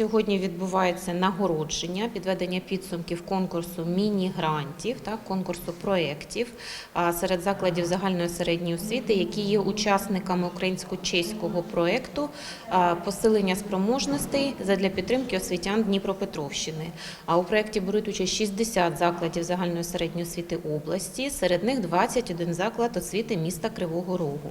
Сьогодні відбувається нагородження, підведення підсумків конкурсу міні-грантів та конкурсу проєктів серед закладів загальної середньої освіти, які є учасниками українсько-чеського проєкту посилення спроможностей задля підтримки освітян Дніпропетровщини. А у проєкті беруть участь 60 закладів загальної середньої освіти області, серед них 21 заклад освіти міста Кривого Рогу.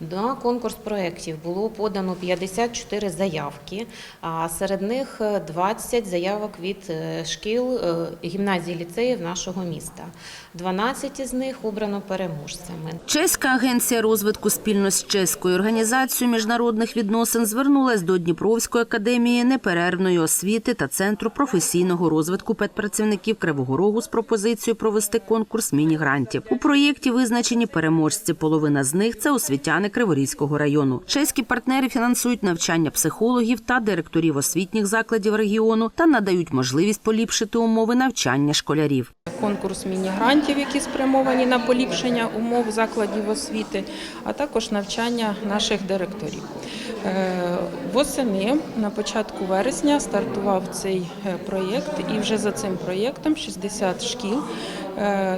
На конкурс проєктів було подано 54 заявки, а серед них е, 20 заявок від е, шкіл е, гімназій ліцеїв нашого міста. 12 із них обрано переможцями. Чеська агенція розвитку спільно з чеською організацією міжнародних відносин звернулась до Дніпровської академії неперервної освіти та центру професійного розвитку педпрацівників Кривого Рогу з пропозицією провести конкурс міні-грантів. У проєкті визначені переможці. Половина з них це освітяни Криворізького району. Чеські партнери фінансують навчання психологів та директорів освітніх закладів регіону та надають можливість поліпшити умови навчання школярів. конкурс міні-грантів, які спрямовані на поліпшення умов закладів освіти, а також навчання наших директорів. Е, Восени на початку вересня стартував цей е, проєкт, і вже за цим проєктом 60 шкіл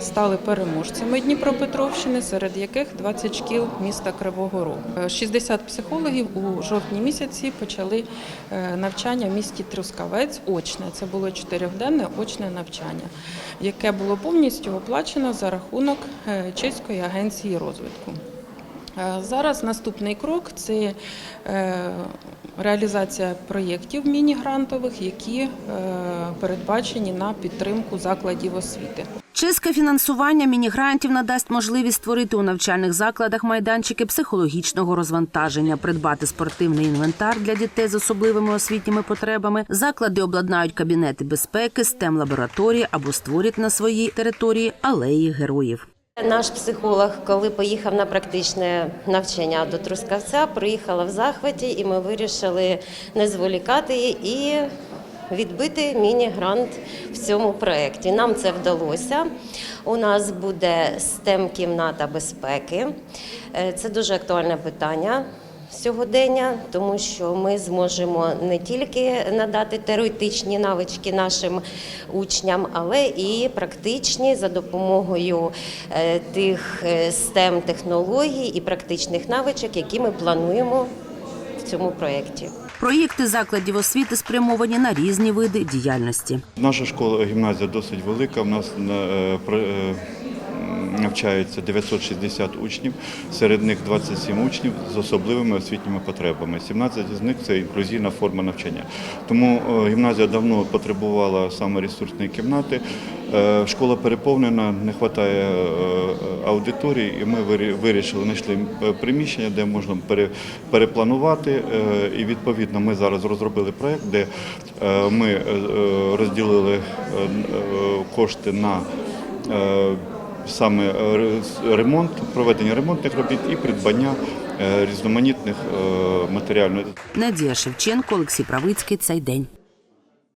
стали переможцями Дніпропетровщини, серед яких 20 шкіл міста Кривого Рогу. Е, 60 психологів у жовтні місяці почали е, навчання в місті Трускавець очне. Це було чотирьохденне очне навчання, яке було повністю оплачено за рахунок е, чеської агенції розвитку. Е, Зараз наступний крок це е, реалізація проєктів міні-грантових, які е, передбачені на підтримку закладів освіти. Чеське фінансування міні-грантів надасть можливість створити у навчальних закладах майданчики психологічного розвантаження, придбати спортивний інвентар для дітей з особливими освітніми потребами. Заклади обладнають кабінети безпеки, stem лабораторії або створять на своїй території алеї героїв. Наш психолог, коли поїхав на практичне навчання до Трускавця, приїхала в захваті, і ми вирішили не зволікати і відбити міні-грант в цьому проєкті. Нам це вдалося. У нас буде stem кімната безпеки. Е, Це дуже актуальне питання. Сьогодення, тому що ми зможемо не тільки надати теоретичні навички нашим учням, але і практичні за допомогою е, тих stem технологій і практичних навичок, які ми плануємо в цьому проєкті. Проєкти закладів освіти спрямовані на різні види діяльності. Наша школа гімназія досить велика. У нас е, е, навчається 960 учнів, серед них 27 учнів з особливими освітніми потребами. 17 з них це інклюзивна форма навчання. Тому е, гімназія давно потребувала саме ресурсної кімнати. Е, Школа переповнена, не вистачає аудиторії, і ми вирішили, знайшли е, приміщення, де можна перепланувати. е, І відповідно ми зараз розробили проєкт, де е, ми е, е, розділили е, е, кошти на е, саме е, ремонт, проведення ремонтних робіт і придбання е, різноманітних е, матеріальних Надія Шевченко, Олексій Правицький. Цей день.